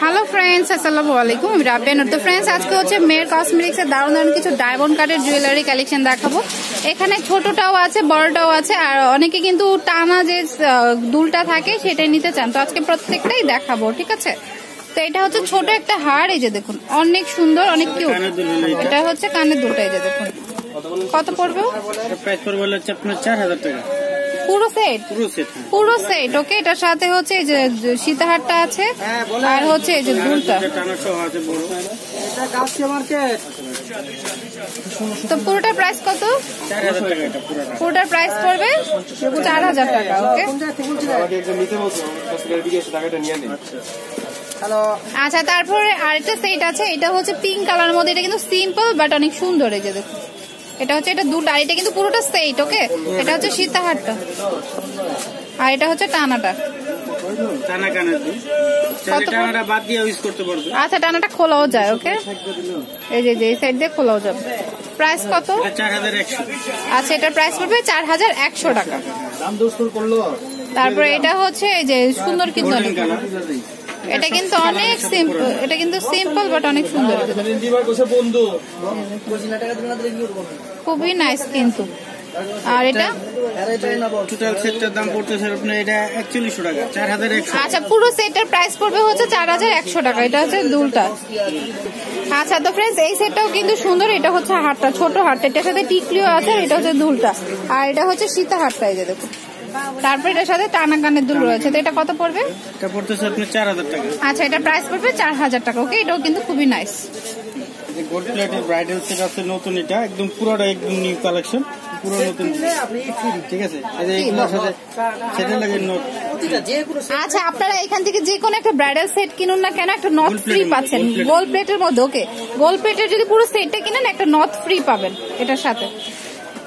Hello friends আসসালামু আলাইকুম আমি রাবিয়া নুর তো ফ্রেন্ডস আজকে হচ্ছে মেয়ের কসমেটিক্স এর দারুণ দারুণ কিছু ডায়মন্ড কার্ডের জুয়েলারি কালেকশন দেখাবো। এখানে ছোটটাও আছে বড়টাও আছে আর অনেকে কিন্তু টানা যে দুলটা থাকে সেটাই নিতে চান। তো আজকে প্রত্যেকটাই দেখাবো ঠিক আছে? তো এটা হচ্ছে ছোট একটা হার এই যে দেখুন। অনেক সুন্দর অনেক কিউট হলো এটা। এটা হচ্ছে কানের দুলটা এই যে দেখুন। কত পড়বে প্রাইস পড়বে হচ্ছে আপনার চার হাজার টাকা। পুরো সেট পুরো সেট পুরো সেট ওকে এটার সাথে হচ্ছে এই যে সীতাহারটা আছে আর হচ্ছে এই যে দুলটা। আছে বড়। তো পুরোটার প্রাইস কত? পুরোটার প্রাইস পড়বে চার হাজার টাকা ওকে আচ্ছা। তারপরে আরেকটা সেট আছে এটা হচ্ছে পিঙ্ক কালার মধ্যে এটা কিন্তু সিম্পল বাট অনেক সুন্দর এই যে দেখুন। এটা হচ্ছে এটা দুটো আর এটা কিন্তু পুরোটা সেট ওকে এটা হচ্ছে সীতাহারটা। আর এটা হচ্ছে টানাটা। আচ্ছা টানাটা খোলাও যায় ওকে এই যে এই সাইড দিয়ে খোলাও যাবে। প্রাইস কত? আচ্ছা এটার প্রাইস পড়বে চার হাজার একশো টাকা। তারপরে এটা হচ্ছে এই যে সুন্দর কিন্তু এটা কিন্তু অনেক সিম্পল এটা কিন্তু সিম্পল বাট অনেক সুন্দর। খুবই নাইস কিন্তু। আর এটা? টোটাল সেটটার দাম পড়তেছে আপনার এটা একচল্লিশশো টাকা চার হাজার একশো। আচ্ছা পুরো সেটের প্রাইস পড়বে হচ্ছে চার হাজার একশো টাকা এটা হচ্ছে দুলটা। আচ্ছা তো ফ্রেন্ডস এই সেটটাও কিন্তু সুন্দর এটা হচ্ছে হাটটা ছোট হাটটা এটার সাথে টিকলিও আছে এটা হচ্ছে দুলটা। আর এটা হচ্ছে সীতা হাটটা এই যে দেখুন তারপর এটার সাথে টানা কানের দুল রয়েছে। তো এটা কত পড়বে? এটা পড়তেছে আপনার চার হাজার টাকা। আচ্ছা এটা প্রাইস পড়বে চার হাজার টাকা। ওকে এটাও কিন্তু খুবই নাইস গোল্ড প্লেটের ব্রাইডাল সেট আছে নতুন এটা। একদম পুরোটা একদম নিউ কালেকশন পুরো নতুন। ঠিক আছে? সেটা লাগে নোট আচ্ছা আপনারা এখান থেকে যে কোনো একটা ব্রাইডাল সেট কিনুন না কেন একটা Gold ফ্রি পাচ্ছেন। গোল্ড প্লেটের মধ্যে ওকে গোল্ড প্লেটের যদি পুরো সেটটা কিনেন একটা নথ ফ্রি পাবেন এটার সাথে।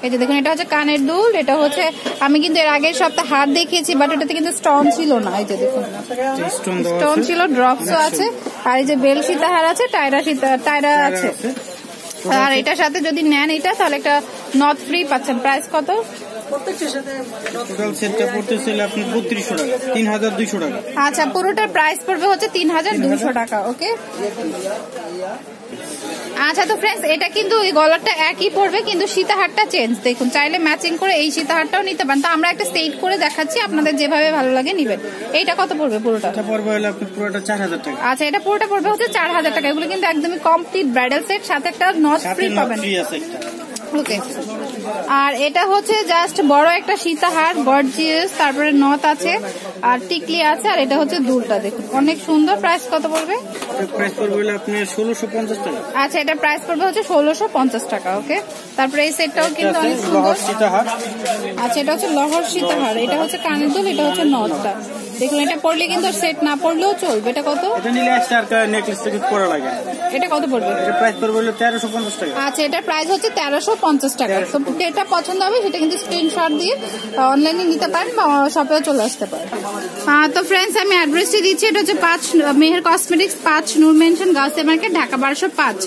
এই যে দেখুন এটা হচ্ছে কানের দুল এটা হচ্ছে আমি কিন্তু এর আগের সপ্তাহে হাত দেখিয়েছি বাট এটাতে কিন্তু স্টোন ছিল না এই যে দেখুন। স্টোন ছিল ড্রপসও আছে আর এই যে বেল সীতাহার আছে টায়রা সীতা টায়রা আছে। আর এটার সাথে যদি নেন এটা তাহলে একটা নথ ফ্রি পাচ্ছেন। প্রাইস কত? আচ্ছা পুরোটার প্রাইস পড়বে হচ্ছে তিন হাজার দুশো টাকা ওকে আচ্ছা তো ফ্রেন্ডস এটা কিন্তু এই গলারটা একই পড়বে কিন্তু সীতাহারটা চেঞ্জ দেখুন চাইলে ম্যাচিং করে এই সীতাহারটাও নিতে পারেন। তো আমরা একটা সেট করে দেখাচ্ছি আপনাদের যেভাবে ভালো লাগে নিবেন। এইটা কত পড়বে পুরোটা? এটা পড়বে হলো আপনার পুরোটা চার হাজার টাকা। আচ্ছা এটা পুরোটা পড়বে হচ্ছে চার হাজার টাকা। এগুলো কিন্তু একদমই কমপ্লিট ব্রাইডাল সেট সাথে একটা নট ফ্রি পাবেন। ফ্রি আছে একটা। ওকে আর এটা হচ্ছে জাস্ট বড় একটা সীতাহার গর্জিয়াস তারপরে নথ আছে আর টিকলি আছে আর এটা হচ্ছে দুলটা দেখুন। অনেক সুন্দর প্রাইস কত পড়বে? প্রাইস পড়বে ষোলোশো পঞ্চাশ টাকা। আচ্ছা এটা প্রাইস পড়বে হচ্ছে ষোলোশো পঞ্চাশ টাকা ওকে তারপরে এই সেটটাও কিন্তু অনেক সুন্দর। সীতাহার। আচ্ছা এটা হচ্ছে লহর সীতাহার এটা হচ্ছে কানের দুল এটা হচ্ছে নথটা। দেখুন এটা পড়লে কিন্তু সেট না পড়লেও চলবে। এটা কত? এটা নিলে এক্সট্রা আর নেকলেস থেকে পরা লাগে। এটা কত পড়বে? এটা প্রাইস পড়বে হলো তেরোশো পঞ্চাশ টাকা। আচ্ছা এটার প্রাইস হচ্ছে তেরোশো পঞ্চাশ টাকা। তো যেটা পছন্দ হবে সেটা কিন্তু স্ক্রিনশট দিয়ে অনলাইনে নিতে পারেন বা শপেও চলে আসতে পারেন। তো ফ্রেন্ডস আমি অ্যাড্রেসটি দিচ্ছি। এটা হচ্ছে পাঁচ মেহের কসমেটিক্স পাঁচ Noor mansion girls market Dhaka বারোশো পাঁচ।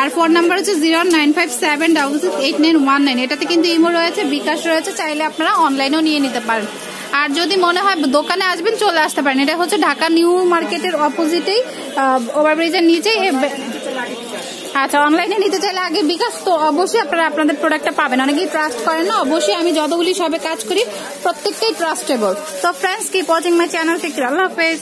আর ফোন নাম্বার হচ্ছে zero nine five seven double six eight nine one nine এটাতে কিন্তু ইমো রয়েছে বিকাশ রয়েছে। চাইলে আপনারা অনলাইনেও নিয়ে নিতে পারেন। আর যদি মনে হয় দোকানে আসবেন, চলে আসতে পারেন। এটা হচ্ছে ঢাকা নিউ মার্কেটের অপোজিটেই ওভারব্রিজের নিচেই। আচ্ছা অনলাইনে নিতে চাইলে আগে বিকাশ, তো অবশ্যই আপনারা আপনাদের প্রোডাক্টটা পাবেন। অনেকেই ট্রাস্ট করেন না, অবশ্যই আমি যতগুলি সবে কাজ করি, প্রত্যেকটাই ট্রাস্টেবল তো ফ্রেন্ডস কি ওয়াচিং মাই চ্যানেল থেকে আল্লাহ হাফেজ।